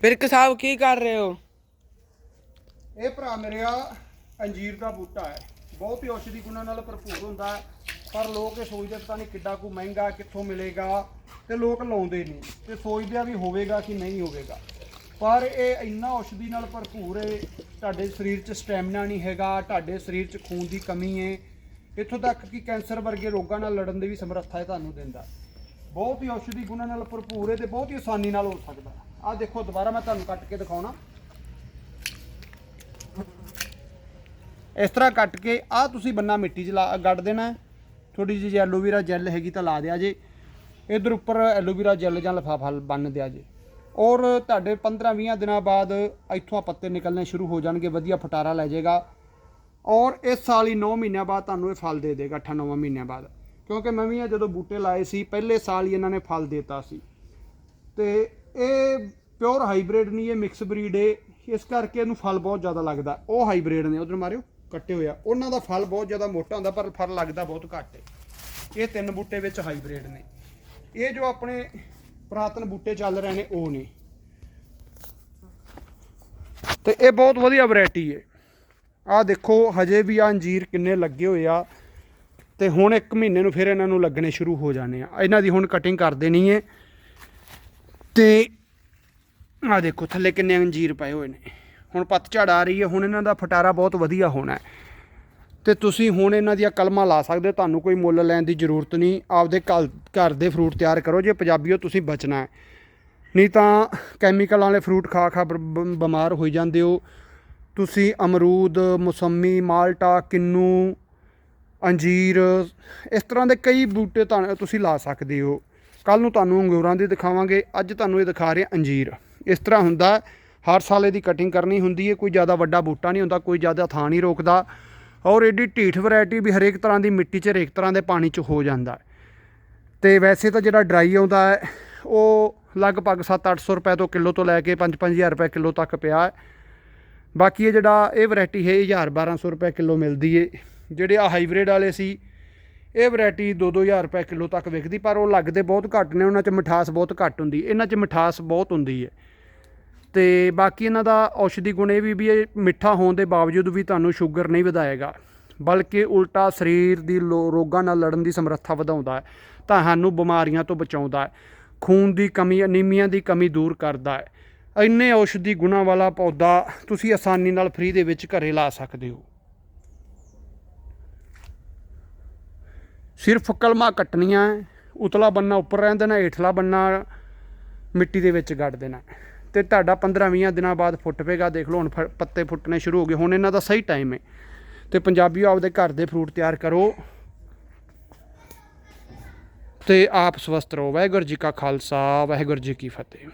ਫਿਰਕ ਸਾਹਿਬ ਕੀ ਕਰ ਰਹੇ ਹੋ? ਇਹ ਭਰਾ ਮੇਰਿਆ ਅੰਜੀਰ ਦਾ ਬੂਟਾ ਹੈ। ਬਹੁਤ ਹੀ ਔਸ਼ਧੀ ਗੁਣਾਂ ਨਾਲ ਭਰਪੂਰ ਹੁੰਦਾ ਹੈ। ਪਰ ਲੋਕ ਇਹ ਸੋਚਦੇ ਪਤਾ ਨਹੀਂ ਕਿੱਡਾ ਕੁ ਮਹਿੰਗਾ, ਕਿੱਥੋਂ ਮਿਲੇਗਾ ਤੇ ਲੋਕ ਲਾਉਂਦੇ ਨਹੀਂ। ਤੇ ਸੋਚਦੇ ਆ ਵੀ ਹੋਵੇਗਾ ਕਿ ਨਹੀਂ ਹੋਵੇਗਾ। ਪਰ ਇਹ ਇੰਨਾ ਔਸ਼ਧੀ ਨਾਲ ਭਰਪੂਰ ਹੈ, ਤੁਹਾਡੇ ਸਰੀਰ 'ਚ ਸਟੈਮਿਨਾ ਨਹੀਂ ਹੈਗਾ, ਤੁਹਾਡੇ ਸਰੀਰ 'ਚ ਖੂਨ ਦੀ ਕਮੀ ਹੈ। ਇੱਥੋਂ ਤੱਕ ਕਿ ਕੈਂਸਰ ਵਰਗੇ ਰੋਗਾਂ ਨਾਲ ਲੜਨ ਦੀ ਵੀ ਸਮਰੱਥਾ ਇਹ ਤੁਹਾਨੂੰ ਦਿੰਦਾ। ਬਹੁਤ ਹੀ ਔਸ਼ਧੀ ਗੁਣਾਂ ਨਾਲ ਭਰਪੂਰ ਹੈ ਤੇ ਬਹੁਤ ਹੀ ਆਸਾਨੀ ਨਾਲ ਹੋ ਸਕਦਾ। ਆਹ ਦੇਖੋ, ਦੁਬਾਰਾ ਮੈਂ ਤੁਹਾਨੂੰ ਕੱਟ ਕੇ ਦਿਖਾਉਣਾ। ਇਸ ਤਰ੍ਹਾਂ ਕੱਟ ਕੇ ਆਹ ਤੁਸੀਂ ਬੰਨਾ ਮਿੱਟੀ 'ਚ ਲਾ ਗੱਡ ਦੇਣਾ ਥੋੜੀ ਜਿਹੀ ਐਲੋਵੀਰਾ ਜੈਲ ਹੈਗੀ ਤਾਂ ਲਾ ਦਿਆ ਜੇ। ਇਧਰ ਉੱਪਰ ਐਲੋਵੀਰਾ ਜੈਲ ਜਾਂ ਲਫਾਫਾ ਬੰਨ ਦਿਆ ਜੇ। ਔਰ ਤੁਹਾਡੇ 15-20 ਦਿਨਾਂ ਬਾਅਦ ਇੱਥੋਂ ਆ ਪੱਤੇ ਨਿਕਲਣੇ ਸ਼ੁਰੂ ਹੋ ਜਾਣਗੇ, ਵਧੀਆ ਫਟਾਰਾ ਲੈ ਜਾਏਗਾ। ਔਰ ਇਸ ਸਾਲ ਹੀ 9 ਮਹੀਨਿਆਂ ਬਾਅਦ ਤੁਹਾਨੂੰ ਇਹ ਫਲ ਦੇ ਦੇਗਾ 8-9 ਮਹੀਨਿਆਂ ਬਾਅਦ। ਕਿਉਂਕਿ ਮੈਂ ਵੀ ਜਦੋਂ ਬੂਟੇ ਲਾਏ ਸੀ, ਪਹਿਲੇ ਸਾਲ ਹੀ ਇਹਨਾਂ ਨੇ ਫਲ ਦਿੱਤਾ ਸੀ। ਤੇ ਇਹ ਪਿਓਰ ਹਾਈਬ੍ਰਿਡ ਨਹੀਂ, ਇਹ ਮਿਕਸ ਬਰੀਡ ਏ। ਇਸ ਕਰਕੇ ਇਹਨੂੰ ਫਲ ਬਹੁਤ ਜ਼ਿਆਦਾ ਲੱਗਦਾ। ਉਹ ਹਾਈਬ੍ਰਿਡ ਨੇ, ਉਧਰ ਮਾਰਿਓ, ਕੱਟੇ ਹੋਇਆ ਉਹਨਾਂ ਦਾ ਫਲ ਬਹੁਤ ਜ਼ਿਆਦਾ ਮੋਟਾ ਹੁੰਦਾ, ਪਰ ਫਲ ਲੱਗਦਾ ਬਹੁਤ ਘੱਟ ਹੈ ਇਹ ਤਿੰਨ ਬੂਟੇ ਵਿੱਚ ਹਾਈਬ੍ਰਿਡ ਨੇ। ਇਹ ਜੋ ਆਪਣੇ ਪੁਰਾਤਨ ਬੂਟੇ ਚੱਲ ਰਹੇ ਨੇ, ਉਹ ਨੇ। ਤੇ ਇਹ ਬਹੁਤ ਵਧੀਆ ਵੈਰਾਈਟੀ ਹੈ ਆਹ ਦੇਖੋ, ਹਜੇ ਵੀ ਆ ਅੰਜੀਰ ਕਿੰਨੇ ਲੱਗੇ ਹੋਏ ਆ। ਤੇ ਹੁਣ 1 ਮਹੀਨੇ ਨੂੰ ਫਿਰ ਇਹਨਾਂ ਨੂੰ ਲੱਗਣੇ ਸ਼ੁਰੂ ਹੋ ਜਾਣੇ ਆ। ਇਹਨਾਂ ਦੀ ਹੁਣ ਕਟਿੰਗ ਕਰ ਦੇਣੀ ਹੈ ਤੇ ਆ ਦੇਖੋ, ਥੱਲੇ ਕਿੰਨੇ ਅੰਜੀਰ ਪਏ ਹੋਏ ਨੇ। ਹੁਣ ਪਤਝੜ ਆ ਰਹੀ ਹੈ, ਹੁਣ ਇਹਨਾਂ ਦਾ ਫਟਾਰਾ ਬਹੁਤ ਵਧੀਆ ਹੋਣਾ ਹੈ। ਤੇ ਤੁਸੀਂ ਹੁਣ ਇਹਨਾਂ ਦੀਆਂ ਕਲਮਾਂ ਲਾ ਸਕਦੇ ਹੋ, ਤੁਹਾਨੂੰ ਕੋਈ ਮੁੱਲ ਲੈਣ ਦੀ ਜ਼ਰੂਰਤ ਨਹੀਂ। ਆਪਦੇ ਘਰ ਘਰ ਦੇ ਫਰੂਟ ਤਿਆਰ ਕਰੋ, ਜੇ ਪੰਜਾਬੀਓ ਤੁਸੀਂ ਬਚਣਾ ਹੈ। ਨਹੀਂ ਤਾਂ ਕੈਮੀਕਲ ਵਾਲੇ ਫਰੂਟ ਖਾ ਖਾ ਬ- ਬਿਮਾਰ ਹੋਈ ਜਾਂਦੇ ਹੋ। ਤੁਸੀਂ ਅਮਰੂਦ, ਮੌਸਮੀ, ਮਾਲਟਾ, ਕਿੰਨੂ, ਅੰਜੀਰ, ਇਸ ਤਰ੍ਹਾਂ ਦੇ ਕਈ ਬੂਟੇ ਤਾਂ ਤੁਸੀਂ ਲਾ ਸਕਦੇ ਹੋ। ਕੱਲ ਨੂੰ ਤੁਹਾਨੂੰ ਅੰਗੂਰਾਂ ਦੀ ਦਿਖਾਵਾਂਗੇ, ਅੱਜ ਤੁਹਾਨੂੰ ਇਹ ਦਿਖਾ ਰਹੇ ਅੰਜੀਰ। ਇਸ ਤਰ੍ਹਾਂ ਹੁੰਦਾ, ਹਰ ਸਾਲ ਇਹਦੀ ਕਟਿੰਗ ਕਰਨੀ ਹੁੰਦੀ ਹੈ ਕੋਈ ਜ਼ਿਆਦਾ ਵੱਡਾ ਬੂਟਾ ਨਹੀਂ ਹੁੰਦਾ, ਕੋਈ ਜ਼ਿਆਦਾ ਥਾਂ ਨਹੀਂ ਰੋਕਦਾ ਔਰ ਏਡੀ ਢੀਠ ਵੈਰਾਈਟੀ ਵੀ ਹਰੇਕ ਤਰ੍ਹਾਂ ਦੀ ਮਿੱਟੀ 'ਚ, ਹਰੇਕ ਤਰ੍ਹਾਂ ਦੇ ਪਾਣੀ 'ਚ ਹੋ ਜਾਂਦਾ। ਹੈ ਤੇ ਵੈਸੇ ਤਾਂ ਜਿਹੜਾ ਡਰਾਈ ਆਉਂਦਾ ਹੈ, ਉਹ ਲਗਭਗ 7-800 ਰੁਪਏ ਤੋਂ ਕਿਲੋ ਤੋਂ ਲੈ ਕੇ 5-5000 ਰੁਪਏ ਕਿਲੋ ਤੱਕ ਪਿਆ ਹੈ। ਬਾਕੀ ਇਹ ਜਿਹੜਾ ਇਹ ਵੈਰਾਈਟੀ ਹੈ 1000-1200 ਰੁਪਏ ਕਿਲੋ ਮਿਲਦੀ ਏ। ਜਿਹੜੇ ਆ ਹਾਈਬ੍ਰਿਡ ਵਾਲੇ ਸੀ ਇਹ ਵੈਰਾਈਟੀ 2-2000 ਰੁਪਏ ਕਿਲੋ ਤੱਕ ਵਿਕਦੀ, ਪਰ ਉਹ ਲੱਗਦੇ ਬਹੁਤ ਘੱਟ ਨੇ, ਉਹਨਾਂ 'ਚ ਮਿਠਾਸ ਬਹੁਤ ਘੱਟ ਹੁੰਦੀ, ਇਹਨਾਂ 'ਚ ਮਿਠਾਸ ਬਹੁਤ ਹੁੰਦੀ ਹੈ। ਤੇ ਬਾਕੀ ਇਹਨਾਂ ਦਾ ਔਸ਼ਧੀ ਗੁਣ ਇਹ ਵੀ ਵੀ ਇਹ ਮਿੱਠਾ ਹੋਣ ਦੇ ਬਾਵਜੂਦ ਵੀ ਤੁਹਾਨੂੰ ਸ਼ੂਗਰ ਨਹੀਂ ਵਧਾਏਗਾ, ਬਲਕਿ ਉਲਟਾ ਸਰੀਰ ਦੀ ਲੋ- ਰੋਗਾਂ ਨਾਲ ਲੜਨ ਦੀ ਸਮਰੱਥਾ ਵਧਾਉਂਦਾ ਹੈ ਤੁਹਾਨੂੰ ਬਿਮਾਰੀਆਂ ਤੋਂ ਬਚਾਉਂਦਾ ਹੈ, ਖੂਨ ਦੀ ਕਮੀ, ਅਨੀਮੀਆ ਦੀ ਕਮੀ ਦੂਰ ਕਰਦਾ ਹੈ। ਇੰਨੇ ਔਸ਼ਧੀ ਗੁਣਾਂ ਵਾਲਾ ਪੌਦਾ ਤੁਸੀਂ ਆਸਾਨੀ ਨਾਲ ਫ੍ਰੀ ਦੇ ਵਿੱਚ ਘਰੇ ਲਾ ਸਕਦੇ ਹੋ। ਸਿਰਫ ਕਲਮਾ ਕੱਟਣੀਆਂ, ਉਤਲਾ ਬੰਨਾ ਉੱਪਰ ਰਹਿਣ ਦੇਣਾ, ਹੇਠਲਾ ਬੰਨਾ ਮਿੱਟੀ ਦੇ ਵਿੱਚ ਗੱਡ ਦੇਣਾ। ਤੇ ਤੁਹਾਡਾ 15-20 ਦਿਨਾਂ ਬਾਅਦ ਫੁੱਟ ਪਏਗਾ, ਦੇਖ ਲਓ ਹੁਣ ਫ- ਪੱਤੇ ਫੁੱਟਣੇ ਸ਼ੁਰੂ ਹੋ ਗਏ, ਹੁਣ ਇਹਨਾਂ ਦਾ ਸਹੀ ਟਾਈਮ ਹੈ ਤੇ ਪੰਜਾਬੀਓ ਆਪਦੇ ਘਰ ਦੇ ਫਰੂਟ ਤਿਆਰ ਕਰੋ। ਤੇ ਆਪ ਸਵਸਥ ਰਹੋ। ਵਾਹਿਗੁਰੂ ਜੀ ਕਾ ਖਾਲਸਾ, ਵਾਹਿਗੁਰੂ ਜੀ ਕੀ ਫਤਿਹ।